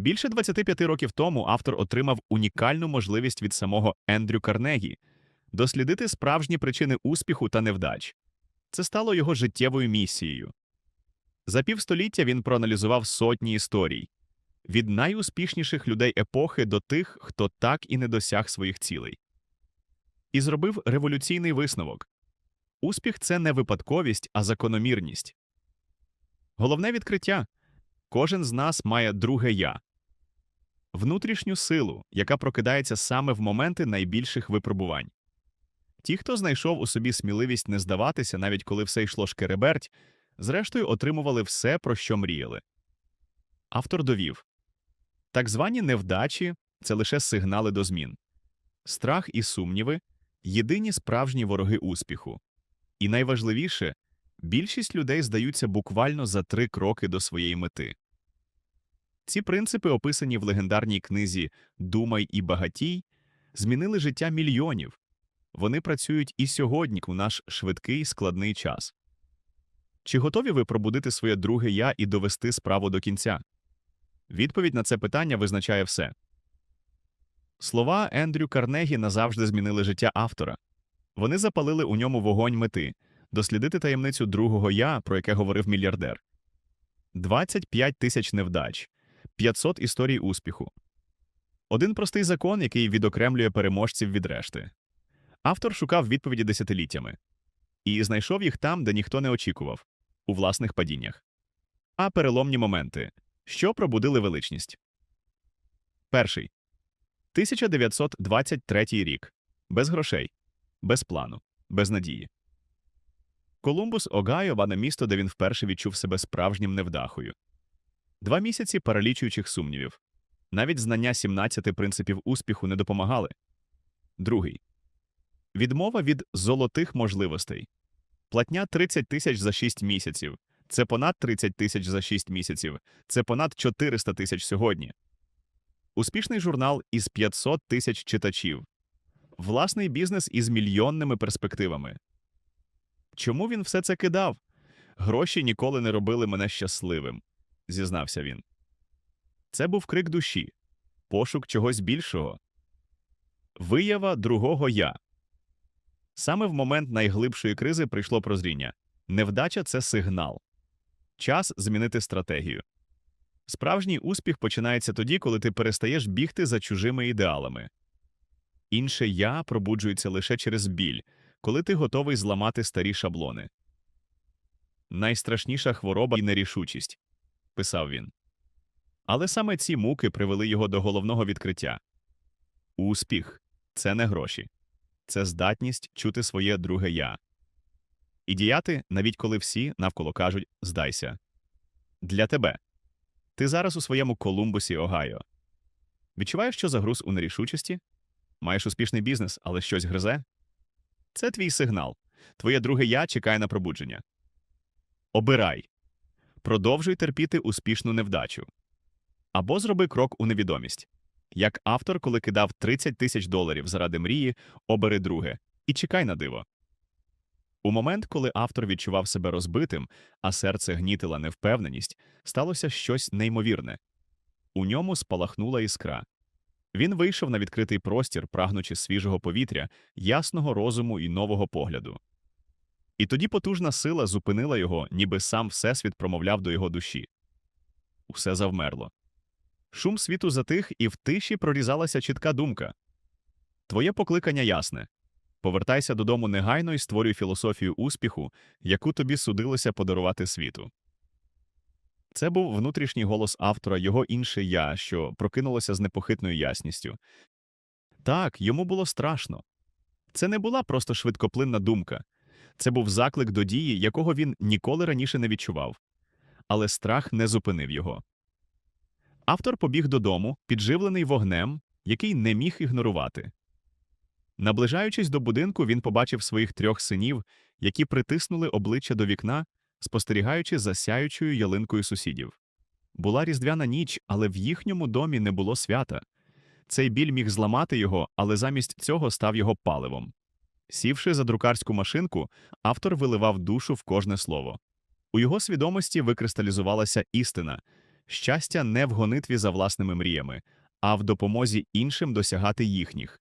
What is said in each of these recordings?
Більше 25 років тому автор отримав унікальну можливість від самого Ендрю Карнегі дослідити справжні причини успіху та невдач. Це стало його життєвою місією. За півстоліття він проаналізував сотні історій від найуспішніших людей епохи до тих, хто так і не досяг своїх цілей. І зробив революційний висновок успіх це не випадковість, а закономірність. Головне відкриття кожен з нас має друге я внутрішню силу, яка прокидається саме в моменти найбільших випробувань. Ті, хто знайшов у собі сміливість не здаватися, навіть коли все йшло шкереберть, зрештою отримували все, про що мріяли. Автор довів так звані невдачі це лише сигнали до змін. Страх і сумніви єдині справжні вороги успіху. І найважливіше більшість людей здаються буквально за три кроки до своєї мети. Ці принципи, описані в легендарній книзі Думай і багатій, змінили життя мільйонів. Вони працюють і сьогодні у наш швидкий складний час. Чи готові ви пробудити своє друге я і довести справу до кінця? Відповідь на це питання визначає все. Слова Ендрю Карнегі назавжди змінили життя автора. Вони запалили у ньому вогонь мети дослідити таємницю другого я, про яке говорив мільярдер. 25 тисяч невдач, 500 історій успіху. Один простий закон, який відокремлює переможців від решти. Автор шукав відповіді десятиліттями і знайшов їх там, де ніхто не очікував у власних падіннях. А переломні моменти, що пробудили величність. Перший 1923 рік. Без грошей, без плану, без надії. Колумбус Огайо ване місто, де він вперше відчув себе справжнім невдахою. Два місяці паралічуючих сумнівів. Навіть знання 17 принципів успіху не допомагали. Другий відмова від золотих можливостей. Платня 30 тисяч за 6 місяців. Це понад 30 тисяч за 6 місяців. Це понад 400 тисяч сьогодні. Успішний журнал із 500 тисяч читачів. Власний бізнес із мільйонними перспективами. Чому він все це кидав? Гроші ніколи не робили мене щасливим, зізнався він. Це був крик душі, пошук чогось більшого. Виява другого я. Саме в момент найглибшої кризи прийшло прозріння. Невдача це сигнал. Час змінити стратегію. Справжній успіх починається тоді, коли ти перестаєш бігти за чужими ідеалами. Інше я пробуджується лише через біль, коли ти готовий зламати старі шаблони. Найстрашніша хвороба і нерішучість, писав він. Але саме ці муки привели його до головного відкриття успіх це не гроші, це здатність чути своє друге я. І діяти, навіть коли всі навколо кажуть здайся. Для тебе. Ти зараз у своєму Колумбусі, Огайо. Відчуваєш, що загруз у нерішучості? Маєш успішний бізнес, але щось гризе? Це твій сигнал. Твоє друге я чекає на пробудження. Обирай. Продовжуй терпіти успішну невдачу. Або зроби крок у невідомість. Як автор, коли кидав 30 тисяч доларів заради мрії, обери друге і чекай на диво. У момент, коли автор відчував себе розбитим, а серце гнітила невпевненість, сталося щось неймовірне. У ньому спалахнула іскра. Він вийшов на відкритий простір, прагнучи свіжого повітря, ясного розуму і нового погляду. І тоді потужна сила зупинила його, ніби сам Всесвіт промовляв до його душі. Усе завмерло. Шум світу затих, і в тиші прорізалася чітка думка Твоє покликання ясне. Повертайся додому негайно і створюй філософію успіху, яку тобі судилося подарувати світу. Це був внутрішній голос автора, його інше я, що прокинулося з непохитною ясністю. Так, йому було страшно. Це не була просто швидкоплинна думка, це був заклик до дії, якого він ніколи раніше не відчував. Але страх не зупинив його. Автор побіг додому, підживлений вогнем, який не міг ігнорувати. Наближаючись до будинку, він побачив своїх трьох синів, які притиснули обличчя до вікна, спостерігаючи за сяючою ялинкою сусідів. Була різдвяна ніч, але в їхньому домі не було свята. Цей біль міг зламати його, але замість цього став його паливом. Сівши за друкарську машинку, автор виливав душу в кожне слово. У його свідомості викристалізувалася істина Щастя не в гонитві за власними мріями, а в допомозі іншим досягати їхніх.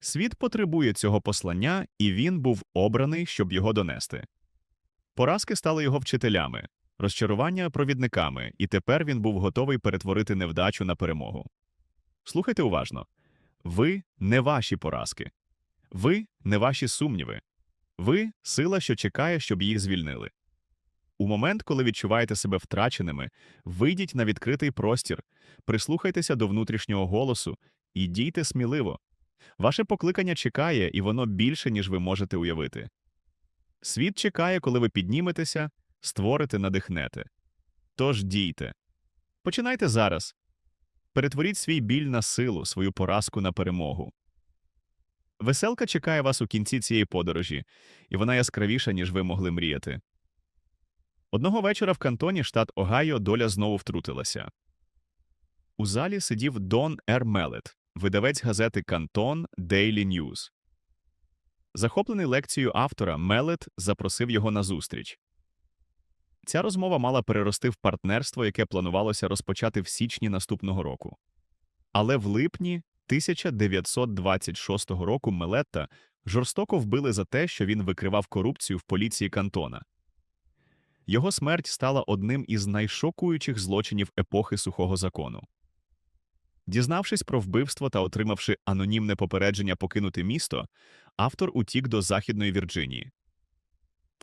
Світ потребує цього послання, і він був обраний, щоб його донести. Поразки стали його вчителями, розчарування провідниками, і тепер він був готовий перетворити невдачу на перемогу. Слухайте уважно ви не ваші поразки, ви не ваші сумніви, ви сила, що чекає, щоб їх звільнили. У момент, коли відчуваєте себе втраченими, вийдіть на відкритий простір, прислухайтеся до внутрішнього голосу і дійте сміливо. Ваше покликання чекає, і воно більше, ніж ви можете уявити. Світ чекає, коли ви підніметеся, створите, надихнете. Тож дійте. Починайте зараз. Перетворіть свій біль на силу, свою поразку на перемогу. Веселка чекає вас у кінці цієї подорожі, і вона яскравіша, ніж ви могли мріяти. Одного вечора в кантоні, штат Огайо, доля знову втрутилася. У залі сидів Дон Р. Мелет, видавець газети Кантон Daily News. Захоплений лекцією автора, Мелет запросив його на зустріч. Ця розмова мала перерости в партнерство, яке планувалося розпочати в січні наступного року. Але в липні 1926 року Мелетта жорстоко вбили за те, що він викривав корупцію в поліції Кантона. Його смерть стала одним із найшокуючих злочинів епохи сухого закону. Дізнавшись про вбивство та отримавши анонімне попередження покинути місто, автор утік до Західної Вірджинії.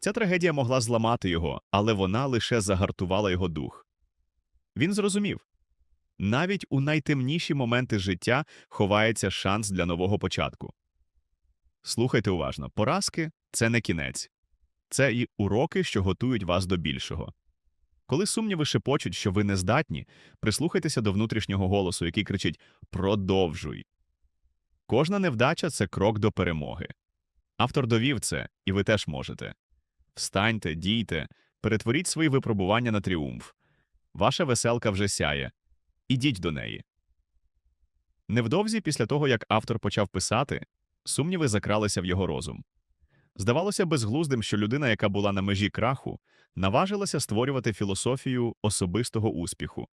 Ця трагедія могла зламати його, але вона лише загартувала його дух. Він зрозумів навіть у найтемніші моменти життя ховається шанс для нового початку. Слухайте уважно поразки це не кінець, це і уроки, що готують вас до більшого. Коли сумніви шепочуть, що ви не здатні, прислухайтеся до внутрішнього голосу, який кричить Продовжуй. Кожна невдача це крок до перемоги. Автор довів це, і ви теж можете. Встаньте, дійте, перетворіть свої випробування на тріумф. Ваша веселка вже сяє. Ідіть до неї. Невдовзі, після того, як автор почав писати, сумніви закралися в його розум. Здавалося безглуздим, що людина, яка була на межі краху, наважилася створювати філософію особистого успіху.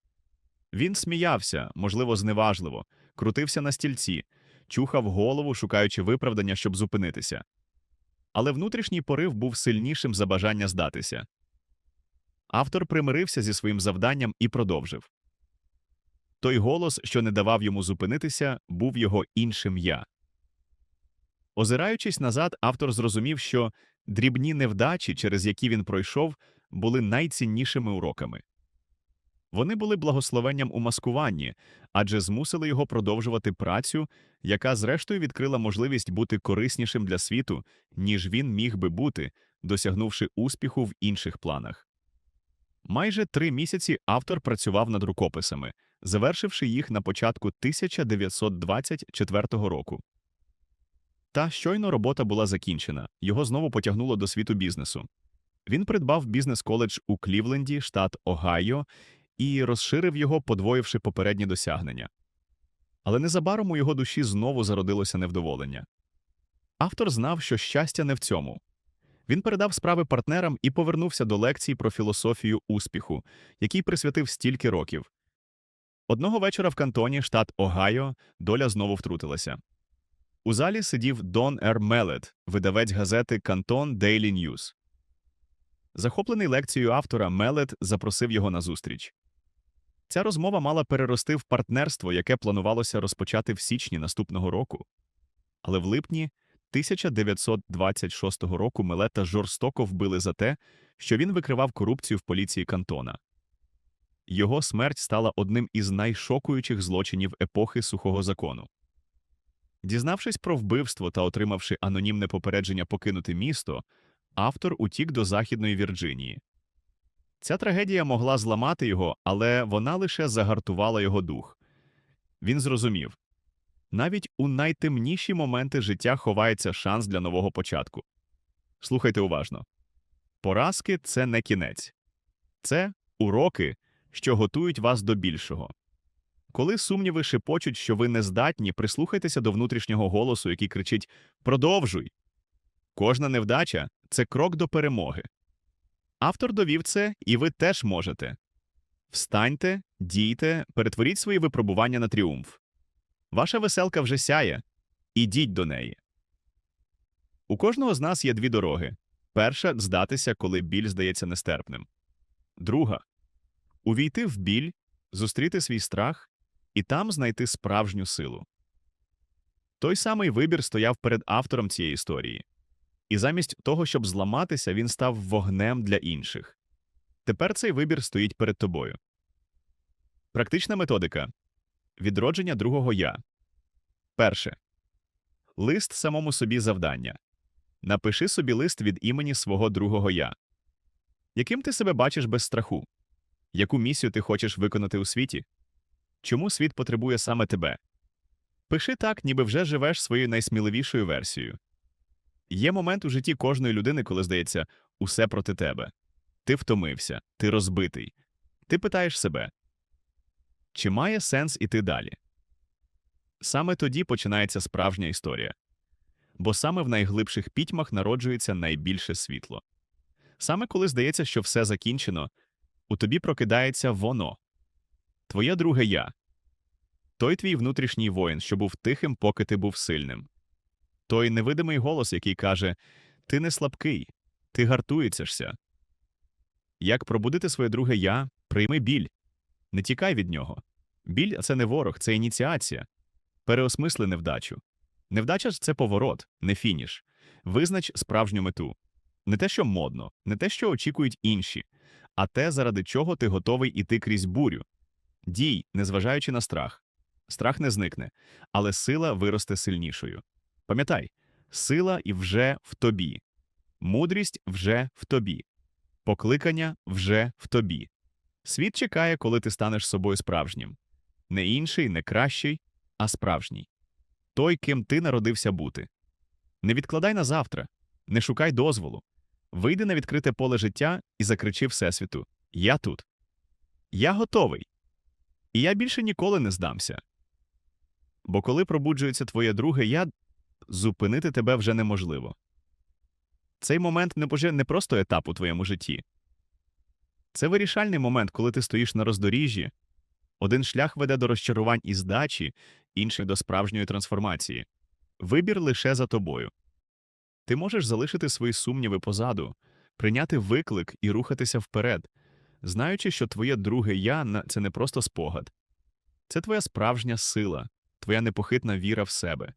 Він сміявся, можливо, зневажливо, крутився на стільці, чухав голову, шукаючи виправдання, щоб зупинитися. Але внутрішній порив був сильнішим за бажання здатися. Автор примирився зі своїм завданням і продовжив. Той голос, що не давав йому зупинитися, був його іншим я. Озираючись назад, автор зрозумів, що дрібні невдачі, через які він пройшов, були найціннішими уроками. Вони були благословенням у маскуванні, адже змусили його продовжувати працю, яка, зрештою, відкрила можливість бути кориснішим для світу, ніж він міг би бути, досягнувши успіху в інших планах. Майже три місяці автор працював над рукописами, завершивши їх на початку 1924 року. Та щойно робота була закінчена, його знову потягнуло до світу бізнесу. Він придбав бізнес-коледж у Клівленді, штат Огайо, і розширив його, подвоївши попередні досягнення. Але незабаром у його душі знову зародилося невдоволення. Автор знав, що щастя не в цьому. Він передав справи партнерам і повернувся до лекцій про філософію успіху, який присвятив стільки років. Одного вечора в кантоні, штат Огайо, доля знову втрутилася. У залі сидів Дон Р. Мелет, видавець газети Кантон Daily News. Захоплений лекцією автора, Мелет запросив його на зустріч. Ця розмова мала перерости в партнерство, яке планувалося розпочати в січні наступного року. Але в липні 1926 року Мелета жорстоко вбили за те, що він викривав корупцію в поліції Кантона. Його смерть стала одним із найшокуючих злочинів епохи сухого закону. Дізнавшись про вбивство та отримавши анонімне попередження покинути місто, автор утік до Західної Вірджинії. Ця трагедія могла зламати його, але вона лише загартувала його дух. Він зрозумів навіть у найтемніші моменти життя ховається шанс для нового початку. Слухайте уважно поразки це не кінець, це уроки, що готують вас до більшого. Коли сумніви шепочуть, що ви не здатні, прислухайтеся до внутрішнього голосу, який кричить Продовжуй. Кожна невдача це крок до перемоги. Автор довів це, і ви теж можете. Встаньте, дійте, перетворіть свої випробування на тріумф. Ваша веселка вже сяє. Ідіть до неї. У кожного з нас є дві дороги. Перша здатися, коли біль здається нестерпним. Друга увійти в біль, зустріти свій страх і там знайти справжню силу. Той самий вибір стояв перед автором цієї історії. І замість того, щоб зламатися, він став вогнем для інших. Тепер цей вибір стоїть перед тобою. Практична методика відродження другого я. Перше. Лист самому собі завдання. Напиши собі лист від імені свого другого я. Яким ти себе бачиш без страху? Яку місію ти хочеш виконати у світі? Чому світ потребує саме тебе? Пиши так, ніби вже живеш своєю найсміливішою версією. Є момент у житті кожної людини, коли здається, усе проти тебе. Ти втомився, ти розбитий. Ти питаєш себе, чи має сенс іти далі? Саме тоді починається справжня історія. Бо саме в найглибших пітьмах народжується найбільше світло. Саме коли здається, що все закінчено, у тобі прокидається воно, твоє друге я, той твій внутрішній воїн, що був тихим, поки ти був сильним, той невидимий голос, який каже: Ти не слабкий, ти гартуєшся. Як пробудити своє друге я, прийми біль, не тікай від нього. Біль це не ворог, це ініціація. Переосмисли невдачу. Невдача це поворот, не фініш. Визнач справжню мету. Не те, що модно, не те, що очікують інші, а те, заради чого ти готовий іти крізь бурю. Дій, незважаючи на страх. Страх не зникне, але сила виросте сильнішою. Пам'ятай, сила і вже в тобі, мудрість вже в тобі, покликання вже в тобі. Світ чекає, коли ти станеш собою справжнім. Не інший, не кращий, а справжній. Той, ким ти народився бути. Не відкладай на завтра, не шукай дозволу. Вийди на відкрите поле життя і закричи Всесвіту: Я тут. Я готовий. І я більше ніколи не здамся. Бо коли пробуджується твоє друге я, зупинити тебе вже неможливо. Цей момент не не просто етап у твоєму житті. Це вирішальний момент, коли ти стоїш на роздоріжжі. Один шлях веде до розчарувань і здачі, інший до справжньої трансформації. Вибір лише за тобою. Ти можеш залишити свої сумніви позаду, прийняти виклик і рухатися вперед, знаючи, що твоє друге я це не просто спогад, це твоя справжня сила, твоя непохитна віра в себе.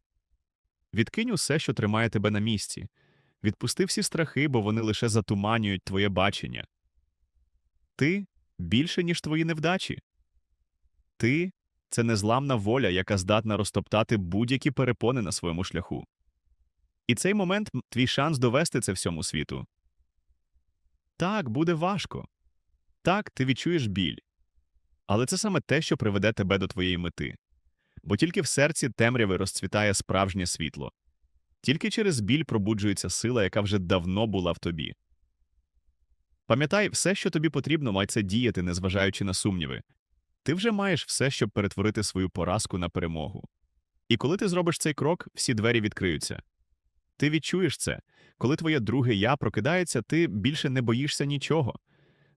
Відкинь усе, що тримає тебе на місці, відпусти всі страхи, бо вони лише затуманюють твоє бачення. Ти більше, ніж твої невдачі. Ти це незламна воля, яка здатна розтоптати будь-які перепони на своєму шляху. І цей момент твій шанс довести це всьому світу. Так, буде важко. Так, ти відчуєш біль. Але це саме те, що приведе тебе до твоєї мети. Бо тільки в серці темряви розцвітає справжнє світло, тільки через біль пробуджується сила, яка вже давно була в тобі. Пам'ятай, все, що тобі потрібно, має це діяти, незважаючи на сумніви. Ти вже маєш все, щоб перетворити свою поразку на перемогу. І коли ти зробиш цей крок, всі двері відкриються. Ти відчуєш це. Коли твоє друге я прокидається, ти більше не боїшся нічого.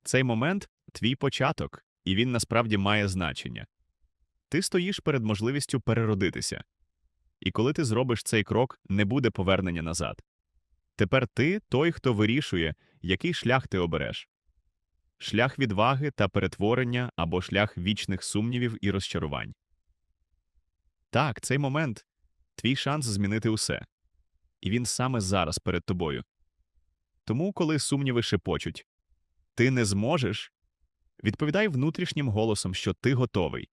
Цей момент твій початок, і він насправді має значення. Ти стоїш перед можливістю переродитися. І коли ти зробиш цей крок, не буде повернення назад. Тепер ти той, хто вирішує, який шлях ти обереш шлях відваги та перетворення або шлях вічних сумнівів і розчарувань. Так, цей момент твій шанс змінити усе. І він саме зараз перед тобою. Тому, коли сумніви шепочуть ти не зможеш, відповідай внутрішнім голосом, що ти готовий.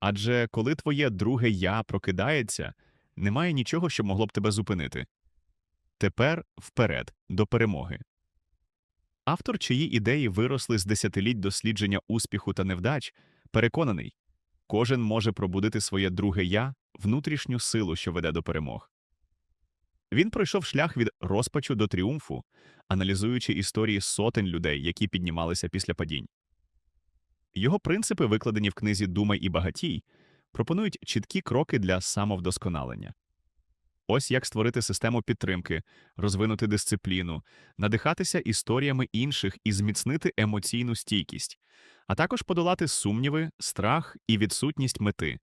Адже коли твоє друге я прокидається, немає нічого, що могло б тебе зупинити. Тепер вперед, до перемоги. Автор, чиї ідеї виросли з десятиліть дослідження успіху та невдач, переконаний, кожен може пробудити своє друге я, внутрішню силу, що веде до перемог. Він пройшов шлях від розпачу до тріумфу, аналізуючи історії сотень людей, які піднімалися після падінь. Його принципи, викладені в книзі Думай і багатій, пропонують чіткі кроки для самовдосконалення. ось як створити систему підтримки, розвинути дисципліну, надихатися історіями інших і зміцнити емоційну стійкість, а також подолати сумніви, страх і відсутність мети.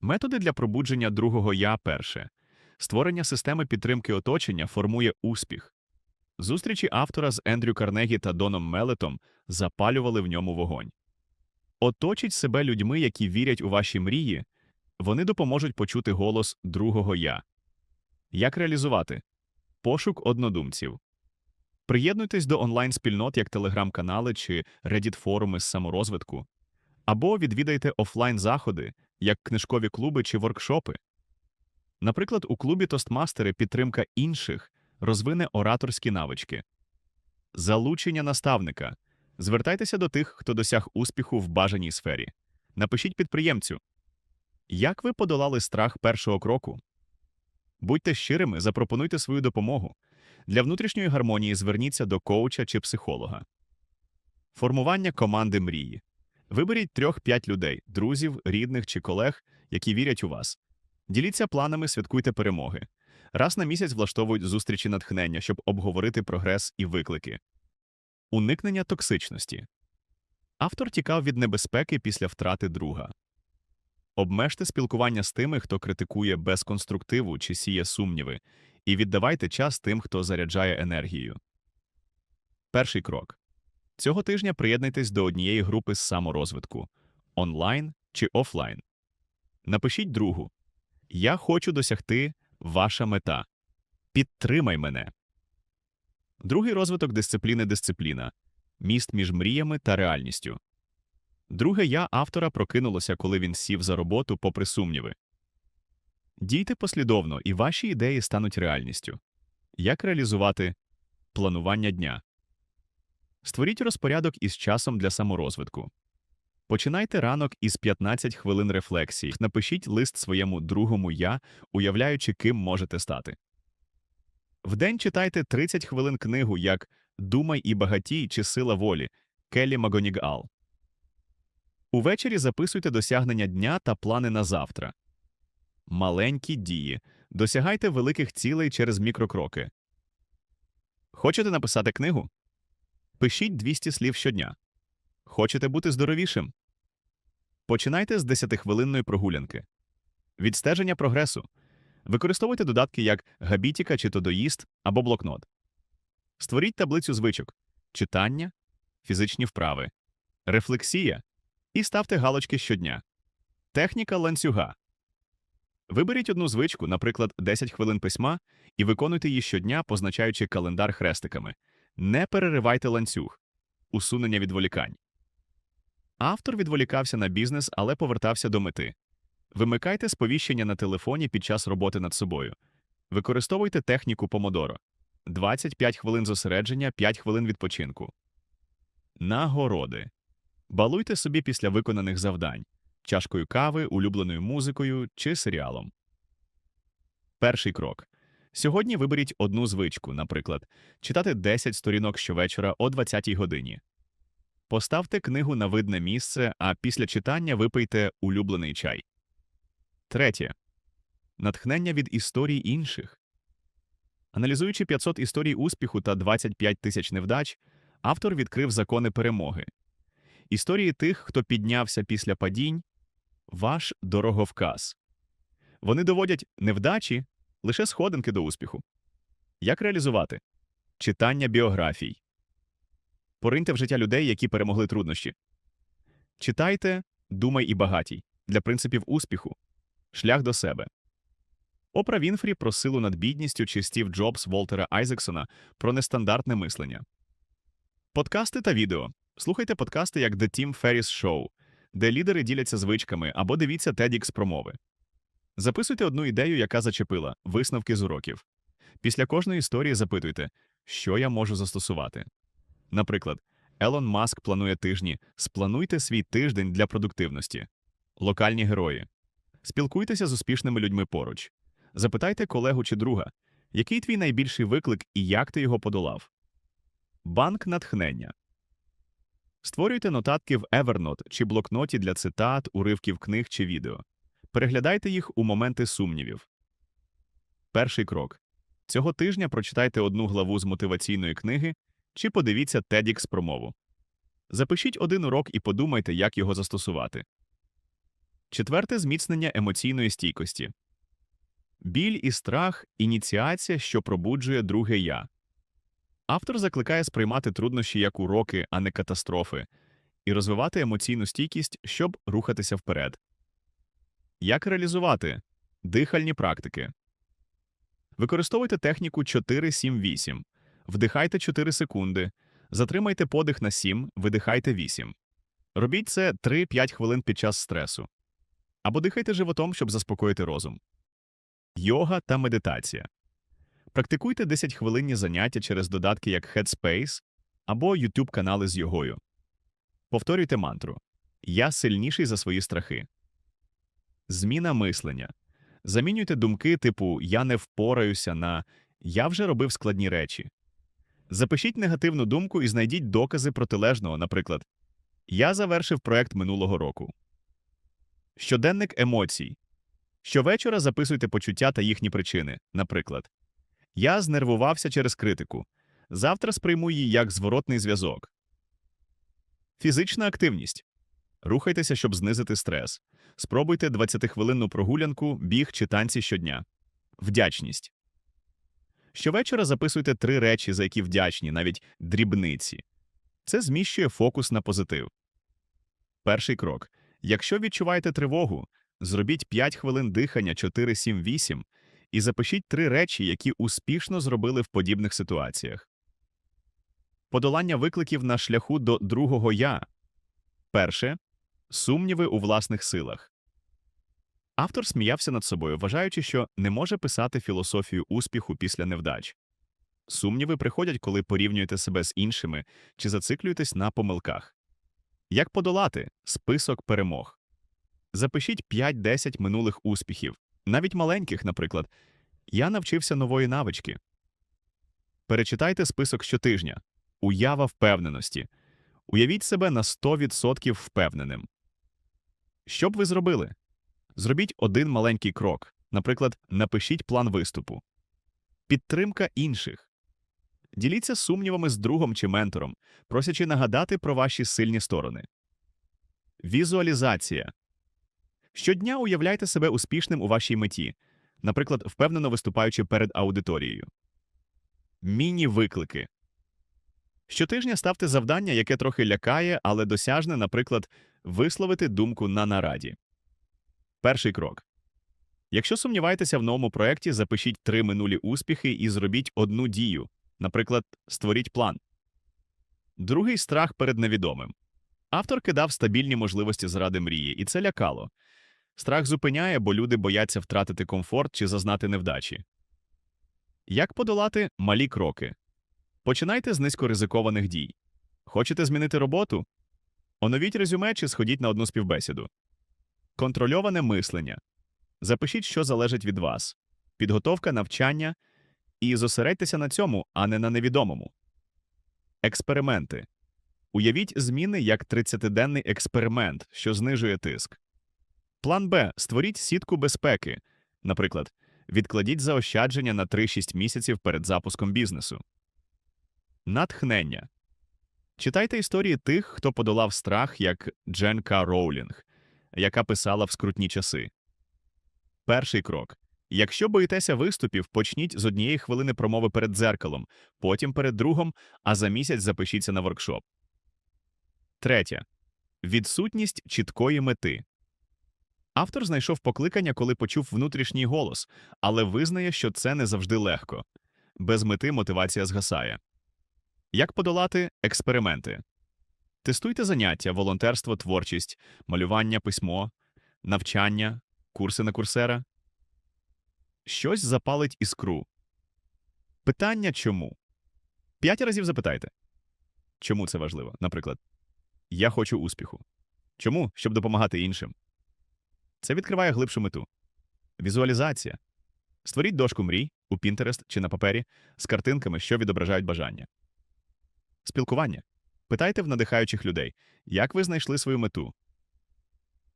Методи для пробудження другого я перше. Створення системи підтримки оточення формує успіх. Зустрічі автора з Ендрю Карнегі та Доном Мелетом запалювали в ньому вогонь. Оточіть себе людьми, які вірять у ваші мрії, вони допоможуть почути голос другого я. Як реалізувати? Пошук однодумців. Приєднуйтесь до онлайн-спільнот як телеграм-канали чи Reddit-форуми з саморозвитку, або відвідайте офлайн-заходи, як книжкові клуби чи воркшопи. Наприклад, у клубі Тостмастери підтримка інших розвине ораторські навички. Залучення наставника. Звертайтеся до тих, хто досяг успіху в бажаній сфері. Напишіть підприємцю. Як ви подолали страх першого кроку? Будьте щирими, запропонуйте свою допомогу. Для внутрішньої гармонії зверніться до коуча чи психолога. Формування команди мрії. Виберіть трьох-п'ять людей, друзів, рідних чи колег, які вірять у вас. Діліться планами, святкуйте перемоги. Раз на місяць влаштовують зустрічі натхнення, щоб обговорити прогрес і виклики. Уникнення токсичності. Автор тікав від небезпеки після втрати друга. Обмежте спілкування з тими, хто критикує без конструктиву чи сіє сумніви, і віддавайте час тим, хто заряджає енергією. Перший крок. Цього тижня приєднуйтесь до однієї групи з саморозвитку онлайн чи офлайн. Напишіть другу Я хочу досягти ваша мета. Підтримай мене. Другий розвиток дисципліни дисципліна міст між мріями та реальністю. Друге я автора прокинулося, коли він сів за роботу попри сумніви. Дійте послідовно, і ваші ідеї стануть реальністю. Як реалізувати планування дня? Створіть розпорядок із часом для саморозвитку. Починайте ранок із 15 хвилин рефлексії. Напишіть лист своєму другому я, уявляючи, ким можете стати. Вдень читайте 30 хвилин книгу як Думай і багатій чи Сила волі Келлі Магонігал. Увечері записуйте досягнення дня та плани на завтра. Маленькі дії. Досягайте великих цілей через мікрокроки. Хочете написати книгу? Пишіть 200 слів щодня. Хочете бути здоровішим? Починайте з 10-хвилинної прогулянки. Відстеження прогресу. Використовуйте додатки як Габітіка чи Тодоїст або блокнот. Створіть таблицю звичок, читання, фізичні вправи, рефлексія і ставте галочки щодня. Техніка ланцюга. Виберіть одну звичку, наприклад, 10 хвилин письма, і виконуйте її щодня, позначаючи календар хрестиками. Не переривайте ланцюг. Усунення відволікань. Автор відволікався на бізнес, але повертався до мети. Вимикайте сповіщення на телефоні під час роботи над собою. Використовуйте техніку помодоро. 25 хвилин зосередження, 5 хвилин відпочинку. Нагороди. Балуйте собі після виконаних завдань чашкою кави, улюбленою музикою чи серіалом. Перший крок. Сьогодні виберіть одну звичку, наприклад, читати 10 сторінок щовечора о 20 годині. Поставте книгу на видне місце, а після читання випийте улюблений чай. Третє. Натхнення від історій інших. Аналізуючи 500 історій успіху та 25 тисяч невдач, автор відкрив закони перемоги. Історії тих, хто піднявся після падінь, ваш дороговказ. Вони доводять невдачі лише сходинки до успіху. Як реалізувати? Читання біографій. Пориньте в життя людей, які перемогли труднощі. Читайте, думай і багатій для принципів успіху, шлях до себе. Опра Вінфрі про силу над бідністю чи Стів Джобс Волтера Айзексона про нестандартне мислення. Подкасти та відео. Слухайте подкасти як The Tim Ferriss Show, де лідери діляться звичками, або дивіться TEDx промови. Записуйте одну ідею, яка зачепила висновки з уроків. Після кожної історії запитуйте, що я можу застосувати. Наприклад, Елон Маск планує тижні. Сплануйте свій тиждень для продуктивності. Локальні герої. Спілкуйтеся з успішними людьми поруч. Запитайте колегу чи друга, який твій найбільший виклик і як ти його подолав. Банк натхнення. Створюйте нотатки в Evernote чи блокноті для цитат, уривків книг чи відео. Переглядайте їх у моменти сумнівів. Перший крок. Цього тижня прочитайте одну главу з мотиваційної книги чи подивіться TEDx промову. Запишіть один урок і подумайте, як його застосувати. Четверте зміцнення емоційної стійкості. Біль і страх ініціація, що пробуджує друге я. Автор закликає сприймати труднощі як уроки, а не катастрофи, і розвивати емоційну стійкість, щоб рухатися вперед. Як реалізувати дихальні практики? Використовуйте техніку 4-7-8. Вдихайте 4 секунди, затримайте подих на 7, видихайте 8. Робіть це 3-5 хвилин під час стресу. Або дихайте животом, щоб заспокоїти розум. Йога та медитація. Практикуйте 10 хвилинні заняття через додатки як Headspace або YouTube канали з йогою. Повторюйте мантру Я сильніший за свої страхи. Зміна мислення. Замінюйте думки типу Я не впораюся на Я вже робив складні речі. Запишіть негативну думку і знайдіть докази протилежного, наприклад, Я завершив проект минулого року. Щоденник емоцій. Щовечора записуйте почуття та їхні причини. Наприклад, Я знервувався через критику. Завтра сприйму її як зворотний зв'язок. Фізична активність. Рухайтеся, щоб знизити стрес. Спробуйте 20-хвилинну прогулянку, біг чи танці щодня. Вдячність. Щовечора записуйте три речі, за які вдячні, навіть дрібниці. Це зміщує фокус на позитив. Перший крок. Якщо відчуваєте тривогу, зробіть 5 хвилин дихання 4-7-8 і запишіть три речі, які успішно зробили в подібних ситуаціях. Подолання викликів на шляху до другого я. Перше сумніви у власних силах. Автор сміявся над собою, вважаючи, що не може писати філософію успіху після невдач. Сумніви приходять, коли порівнюєте себе з іншими чи зациклюєтесь на помилках. Як подолати список перемог? Запишіть 5-10 минулих успіхів, навіть маленьких, наприклад. Я навчився нової навички. Перечитайте список щотижня. Уява впевненості. Уявіть себе на 100% впевненим. Що б ви зробили? Зробіть один маленький крок. Наприклад, напишіть план виступу. Підтримка інших. Діліться сумнівами з другом чи ментором, просячи нагадати про ваші сильні сторони. Візуалізація. Щодня уявляйте себе успішним у вашій меті, наприклад, впевнено виступаючи перед аудиторією. Міні-виклики. Щотижня ставте завдання, яке трохи лякає, але досяжне, наприклад, висловити думку на нараді. Перший крок. Якщо сумніваєтеся в новому проєкті, запишіть три минулі успіхи і зробіть одну дію. Наприклад, створіть план. Другий страх перед невідомим. Автор кидав стабільні можливості заради мрії, і це лякало. Страх зупиняє, бо люди бояться втратити комфорт чи зазнати невдачі. Як подолати малі кроки? Починайте з низькоризикованих дій. Хочете змінити роботу? Оновіть резюме чи сходіть на одну співбесіду. Контрольоване мислення. Запишіть, що залежить від вас. Підготовка навчання і зосередьтеся на цьому, а не на невідомому. Експерименти. Уявіть зміни як 30-денний експеримент, що знижує тиск. План Б. Створіть сітку безпеки. Наприклад, відкладіть заощадження на 3-6 місяців перед запуском бізнесу. Натхнення. Читайте історії тих, хто подолав страх, як Джен К. Роулінг, яка писала в скрутні часи. Перший крок. Якщо боїтеся виступів, почніть з однієї хвилини промови перед дзеркалом, потім перед другом, а за місяць запишіться на воркшоп. Третє. Відсутність чіткої мети. Автор знайшов покликання, коли почув внутрішній голос, але визнає, що це не завжди легко. Без мети мотивація згасає. Як подолати експерименти? Тестуйте заняття, волонтерство, творчість, малювання, письмо, навчання, курси на курсера. Щось запалить іскру. Питання чому? П'ять разів запитайте. Чому це важливо? Наприклад, я хочу успіху. Чому? Щоб допомагати іншим. Це відкриває глибшу мету. Візуалізація. Створіть дошку мрій у Pinterest чи на папері з картинками, що відображають бажання. Спілкування. Питайте в надихаючих людей, як ви знайшли свою мету.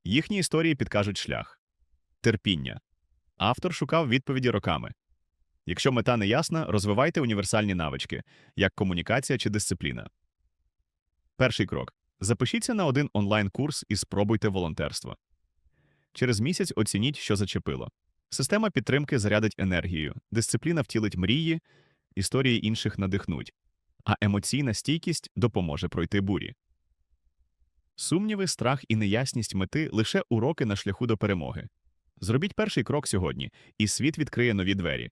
Їхні історії підкажуть шлях. Терпіння. Автор шукав відповіді роками. Якщо мета не ясна, розвивайте універсальні навички, як комунікація чи дисципліна. Перший крок. Запишіться на один онлайн-курс і спробуйте волонтерство. Через місяць оцініть, що зачепило. Система підтримки зарядить енергією, дисципліна втілить мрії, історії інших надихнуть, а емоційна стійкість допоможе пройти бурі. Сумніви, страх і неясність мети лише уроки на шляху до перемоги. Зробіть перший крок сьогодні, і світ відкриє нові двері.